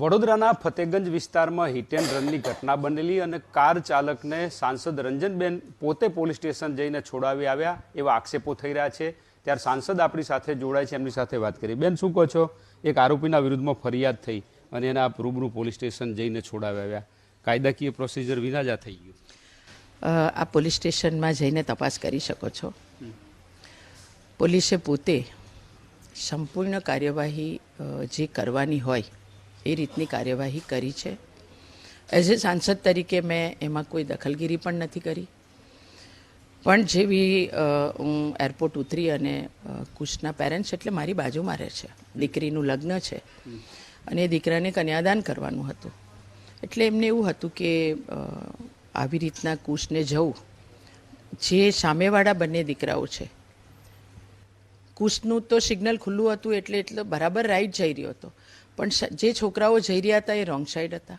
વડોદરાના ફતેગંજ વિસ્તારમાં hit and રનની ઘટના બનેલી અને કાર ચાલકને સાંસદ રંજનબેન પોતે પોલીસ સ્ટેશન જઈને છોડાવી આવ્યા એવા આક્ષેપો થઈ રહ્યા છે. ત્યારે સાંસદ આપણી સાથે જોડાય છે, એમની સાથે વાત કરી. બેન, શું કહો છો? એક આરોપીના વિરુદ્ધમાં ફરિયાદ થઈ અને એના રૂબરૂ પોલીસ સ્ટેશન જઈને છોડાવી આવ્યા. કાયદાકીય પ્રોસિજર વિના જ થઈ ગયું. આ પોલીસ સ્ટેશનમાં જઈને તપાસ કરી શકો છો. પોલીસે પોતે સંપૂર્ણ કાર્યવાહી જે કરવાની હોય એ રીતની કાર્યવાહી કરી છે. એઝ એ સાંસદ તરીકે મેં એમાં કોઈ દખલગીરી પણ નથી કરી. પણ જેવી હું એરપોર્ટ ઉતરી અને કુશના પેરેન્ટ્સ એટલે મારી બાજુમાં રહે છે. દીકરીનું લગ્ન છે. અને એ દીકરાને કન્યાદાન કરવાનું હતું. એટલે એમને એવું હતું કે આવી રીતના કુશને જવું. જે સામેવાળા બંને દીકરાઓ છે. કુશનું તો સિગ્નલ ખુલ્લું હતું એટલે એટલે બરાબર રાઈટ જઈ રહ્યો હતો. પણ જે છોકરાઓ જઈ રહ્યા હતા એ રોંગ સાઈડ હતા.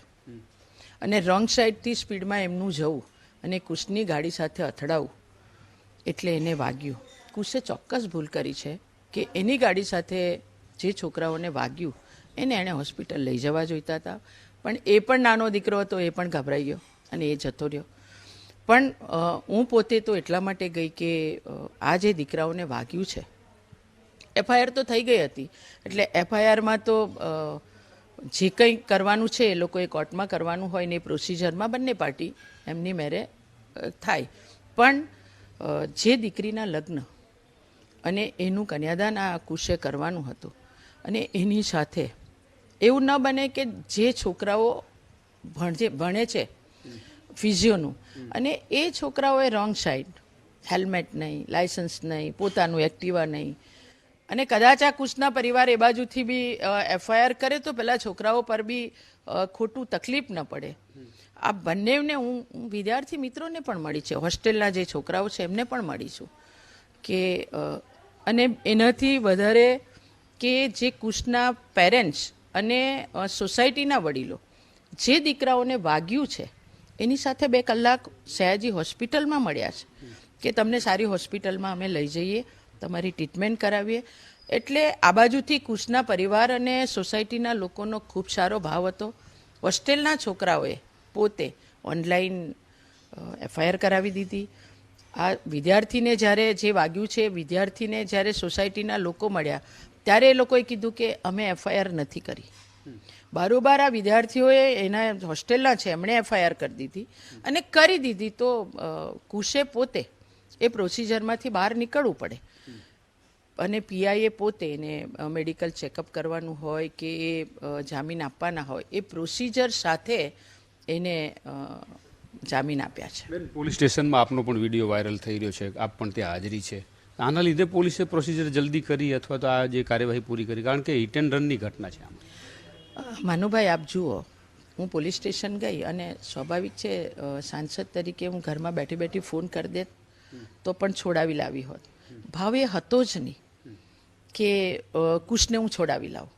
અને રોંગ સાઈડથી સ્પીડમાં એમનું જવું અને કુશની ગાડી સાથે અથડાવું એટલે એને વાગ્યું. કુશે ચોક્કસ ભૂલ કરી છે કે એની ગાડી સાથે જે છોકરાઓને વાગ્યું એને એણે હોસ્પિટલ લઈ જવા જોઈતા હતા. પણ એ પણ નાનો દીકરો હતો એ પણ ગભરાઈ ગયો અને એ જતો રહ્યો. પણ હું પોતે તો એટલા માટે ગઈ કે આ જે દીકરાઓને વાગ્યું છે એફઆઈઆર તો થઈ ગઈ હતી. એટલે એફઆઈઆરમાં તો જે કંઈ કરવાનું છે એ લોકોએ કોર્ટમાં કરવાનું હોય ને એ પ્રોસિજરમાં બંને પાર્ટી એમની મેરે થાય. પણ જે દીકરીના લગ્ન અને એનું કન્યાદાન આ કુશે કરવાનું હતું અને એની સાથે, એવું ન બને કે જે છોકરાઓ ભણજે, ભણે છે ફિઝિયોનું અને એ છોકરાઓએ રોંગ સાઈડ, હેલ્મેટ નહીં, લાયસન્સ નહીં, પોતાનું એક્ટિવા નહીં અને કદાચ આ કુશના પરિવાર એ બાજુથી બી એફઆઈઆર કરે તો પેલા છોકરાઓ પર બી ખોટું તકલીફ ન પડે. આ બંનેને હું વિદ્યાર્થી મિત્રોને પણ મળી છે. હોસ્ટેલના જે છોકરાઓ છે એમને પણ મળી છું. કે અને એનાથી વધારે કે જે કુશના પેરેન્ટ્સ અને સોસાયટીના વડીલો જે દીકરાઓને વાગ્યું છે, એની સાથે બે કલાક સયાજી હોસ્પિટલમાં મળ્યા છે. કે તમને સારી હોસ્પિટલમાં અમે લઈ જઈએ તમારી ટ્રીટમેન્ટ કરાવીએ. એટલે આ બાજુથી કુશના પરિવાર અને સોસાયટીના લોકોનો ખૂબ સારો ભાવ હતો. હોસ્ટેલના છોકરાઓએ પોતે ઓનલાઈન એફઆઈઆર કરાવી દીધી. આ વિદ્યાર્થીને જ્યારે જે વાગ્યું છે, વિદ્યાર્થીને જ્યારે સોસાયટીના લોકો મળ્યા, ત્યારે એ લોકોએ કીધું કે અમે એફઆઈઆર નથી કરી. બારોબાર આ વિદ્યાર્થીઓએ એના હોસ્ટેલના છે, એમણે એફઆઈઆર કરી દીધી. અને કરી દીધી તો કુશે પોતે એ પ્રોસિજરમાંથી બહાર નીકળવું પડે. અને પીઆઈએ પોતે એને મેડિકલ ચેકઅપ કરવાનું હોય કે એ જામીન આપવાના હોય એ પ્રોસિજર સાથે એને જામીન આપ્યા છે. બેન પોલીસ સ્ટેશનમાં આપનો પણ વીડિયો વાયરલ થઈ રહ્યો છે. આપ પણ ત્યાં હાજરી છે. આના લીધે પોલીસે પ્રોસિજર જલ્દી કરી અથવા તો આ જે કાર્યવાહી પૂરી કરી? કારણ કે હિટ એન્ડ રનની ઘટના છે આમ. માનુભાઈ આપ જુઓ. હું પોલીસ સ્ટેશન ગઈ અને સ્વાભાવિક છે સાંસદ તરીકે હું ઘરમાં બેઠી બેઠી ફોન કરી દેત. તો પણ છોડાવી લાવી હોત. ભાવ એ હતો જ નહીં કે કુશને હું છોડાવી લાવું.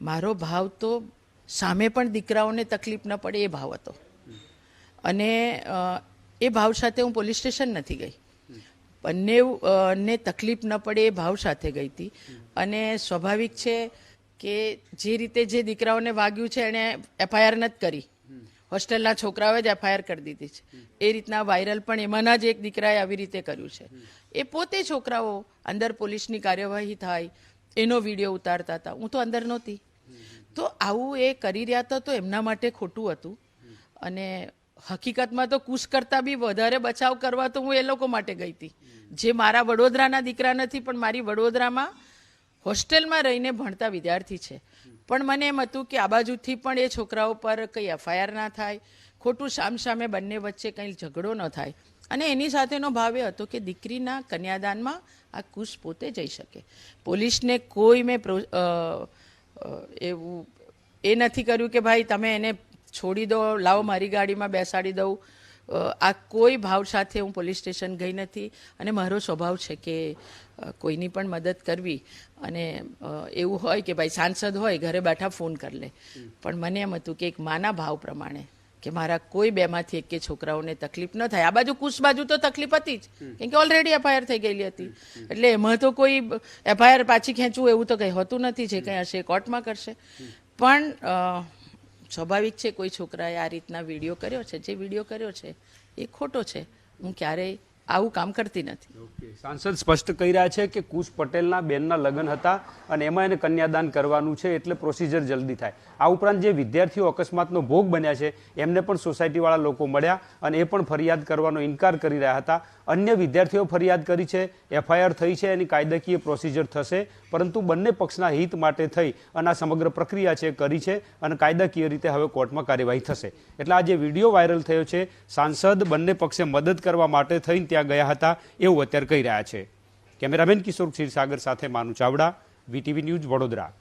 મારો ભાવ તો સામે પણ દીકરાઓને તકલીફ ન પડે એ ભાવ હતો. અને એ ભાવ સાથે હું પોલીસ સ્ટેશન નથી ગઈ. બંને ને તકલીફ ન પડે એ ભાવ સાથે ગઈ હતી. અને સ્વાભાવિક છે કે જે રીતે જે દીકરાઓને વાગ્યું છે, એણે એફઆઈઆર નથી કરી. હોસ્ટેલના છોકરાઓએ જ એફઆઈઆર કરી દીધી છે. એ રીતના વાયરલ પણ એમાંના જ એક દીકરાએ આવી રીતે કર્યું છે. એ પોતે છોકરાઓ અંદર પોલીસની કાર્યવાહી થાય, એનો વીડિયો ઉતારતા હતા. હું તો અંદર નહોતી. તો આવું એ કરી રહ્યા હતા તો એમના માટે ખોટું હતું. અને હકીકતમાં તો કુશ કરતાં બી વધારે બચાવ કરવા તો હું એ લોકો માટે ગઈ હતી. જે મારા વડોદરાના દીકરા નથી, પણ મારી વડોદરામાં હોસ્ટેલમાં રહીને ભણતા વિદ્યાર્થી છે. પણ મને એમ હતું કે આ બાજુથી પણ એ છોકરાઓ પર કંઈ એફઆઈઆર ના થાય, ખોટું સામસામે બંને વચ્ચે કંઈ ઝઘડો ન થાય. અને એની સાથેનો ભાવ એ હતો કે દીકરીના કન્યાદાનમાં આ કુશ પોતે જઈ શકે. પોલીસને કોઈ મેં એવું, એ નથી કર્યું કે ભાઈ તમે એને છોડી દો, લાવો મારી ગાડીમાં બેસાડી દઉં. આ કોઈ ભાવ સાથે હું પોલીસ સ્ટેશન ગઈ નથી અને મારો સ્વભાવ છે કે કોઈની પણ મદદ કરવી અને એવું હોય કે ભાઈ સાંસદ હોય ઘરે બેઠા ફોન કરી લે. પણ મને એમ હતું કે એક માના ભાવ પ્રમાણે કે મારા કોઈ બેમાંથી એક કે છોકરાઓને તકલીફ ન થાય. આ બાજુ કુશ બાજુ તો તકલીફ હતી જ કેમ કે ઓલરેડી એફઆઈઆર થઈ ગયેલી હતી. એટલે એમાં તો કોઈ એફઆઈઆર પાછી ખેંચવું એવું તો કંઈ હોતું નથી જે કંઈ હશે કોર્ટમાં કરશે. પણ સ્વાભાવિક છે, કોઈ છોકરાએ આ રીતના વીડિયો કર્યો છે, જે વીડિયો કર્યો છે, એ ખોટો છે. હું ક્યારેય આવું કામ કરતી નથી. સાંસદ સ્પષ્ટ કહી રહ્યા છે કે કુશ પટેલના બેનના લગ્ન હતા અને એમાં એને કન્યાદાન કરવાનું છે એટલે પ્રોસિજર જલ્દી થાય. આ ઉપરાંત જે વિદ્યાર્થીઓ અકસ્માતનો ભોગ બન્યા છે, એમને પણ સોસાયટીવાળા લોકો મળ્યા અને એ પણ ફરિયાદ કરવાનો ઇનકાર કરી રહ્યા હતા. અન્ય વિદ્યાર્થીઓ ફરિયાદ કરી છે, એફઆઈઆર થઈ છે, એની કાયદાકીય પ્રોસિજર થશે, પરંતુ બંને પક્ષના હિત માટે થઈ અને આ સમગ્ર પ્રક્રિયા છે કરી છે અને કાયદાકીય રીતે હવે કોર્ટમાં કાર્યવાહી થશે. એટલે આ જે વીડિયો વાયરલ થયો છે, સાંસદ બંને પક્ષે મદદ કરવા માટે થઈને ત્યાં ગયા હતા એવું અત્યારે કહી રહ્યા છે. કેમેરામેન કિશોર ક્ષીરસાગર સાથે માનુ ચાવડા, વીટીવી ન્યૂઝ વડોદરા.